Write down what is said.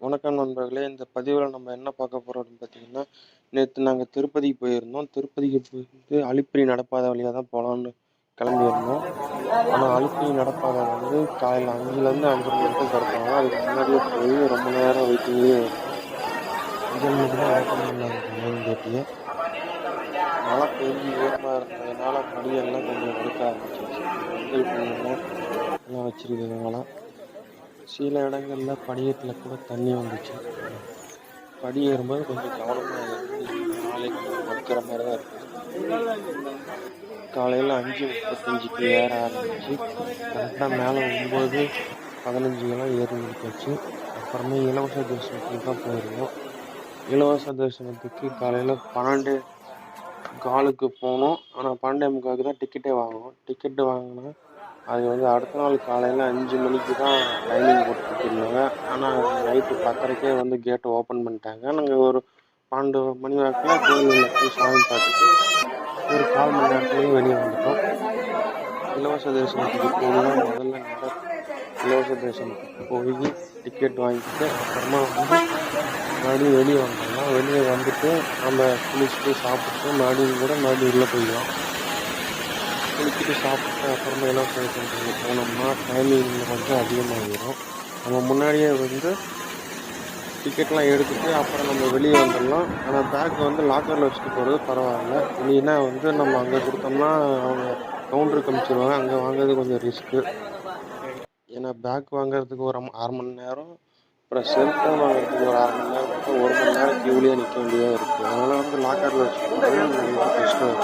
வணக்கம் நண்பர்களே இந்த பதிவில் நம்ம என்ன பார்க்க போகிறோம் அப்படின்னு பார்த்தீங்கன்னா நேற்று நாங்கள் திருப்பதிக்கு போயிருந்தோம். திருப்பதிக்கு போயிட்டு அலிப்பிரி நடப்பாத வழியாக தான் போகலான்னு கிளம்பியிருந்தோம் ஆனால் அழிப்பிரி நடப்பாதை வந்து காலையில் அஞ்சுலேருந்து அஞ்சரை மணிக்கு திறப்பாங்க அதுக்கு முன்னாடியே போய் ரொம்ப நேரம் வெயிட்டிங்லேயே அஞ்சு மணிக்கு தான் ஓப்பன் பண்ணாங்க மெயின் மழை பெஞ்சு ஈரமாக இருந்ததுனால படியெல்லாம் கொஞ்சம் எடுக்க ஆரம்பிச்சிருச்சு. மஞ்சள் எல்லாம் வச்சிருக்கிறதுனால சில இடங்களில் படியத்தில் கூட தண்ணி வந்துச்சு. படி ஏறும்போது கொஞ்சம் கவனமாக இருந்து நாளைக்கு கொஞ்சம் மாதிரி தான் இருக்குது காலையில் அஞ்சு முப்பத்தஞ்சுக்கு ஏற ஆரம்பிச்சு கரெக்டாக மேலே ஒம்பது பதினஞ்சுக்கெல்லாம் ஏறி முடிச்சாச்சு. அப்புறமே இலவச தரிசனத்துக்கு தான் போயிருந்தோம். இலவச தரிசனத்துக்கு காலையில் பன்னெண்டு காலுக்கு போனோம். ஆனால் பன்னெண்டே முக்காவுக்கு தான் டிக்கெட்டே வாங்கினோம். டிக்கெட்டு வாங்கினா அது வந்து அடுத்த நாள் காலையில் அஞ்சு மணிக்கு தான் டைமிங் போட்டு கொடுத்துருந்தாங்க. ஆனால் நைட்டு பத்தரைக்கே வந்து கேட்டை ஓப்பன் பண்ணிட்டாங்க. நாங்கள் ஒரு பன்னெண்டு மணி வாக்கில் கோயிலில் போய் சாமி பார்த்துட்டு ஒரு கால் மணி நேரத்துலேயும் வெளியே வந்துட்டோம். இலவச தரிசனத்துக்கு போகணும் முதல்ல இலவச தரிசனத்துக்கு போய் டிக்கெட் வாங்கிட்டு அப்புறமா வந்து மறுபடியும் வெளியே வந்தோம்னா வெளியே வந்துட்டு நம்ம குளிச்சுட்டு சாப்பிட்டு மறுபடியும் கூட மறுபடியும் உள்ளே போயிடலாம் குளிச்சுட்டு சாப்பிட்டு அப்புறமா என்ன பண்ணுறது போனோம்னா டைமிங் கொஞ்சம் அதிகமாகிடும் நம்ம முன்னாடியே வந்து டிக்கெட்லாம் எடுத்துட்டு அப்புறம் நம்ம வெளியே வந்துடலாம். ஆனால் பேக் வந்து லாக்கரில் வச்சுட்டு போகிறது பரவாயில்ல. இல்லைன்னா வந்து நம்ம அங்கே கொடுத்தோம்னா அவங்க கவுண்டருக்கு அனுப்பிச்சிடுவாங்க அங்கே வாங்குறது கொஞ்சம் ரிஸ்க்கு ஏன்னா பேக் வாங்குறதுக்கு ஒரு அரை மணி நேரம் அப்புறம் செல்ஃபோன் வாங்குறதுக்கு ஒரு அரை மணி நேரம் ஒரு மணி நேரம் க்யூலேயே நிற்க வேண்டியதாக இருக்குது அதனால் வந்து லாக்கரில் வச்சுட்டு போகிறது கஷ்டம்.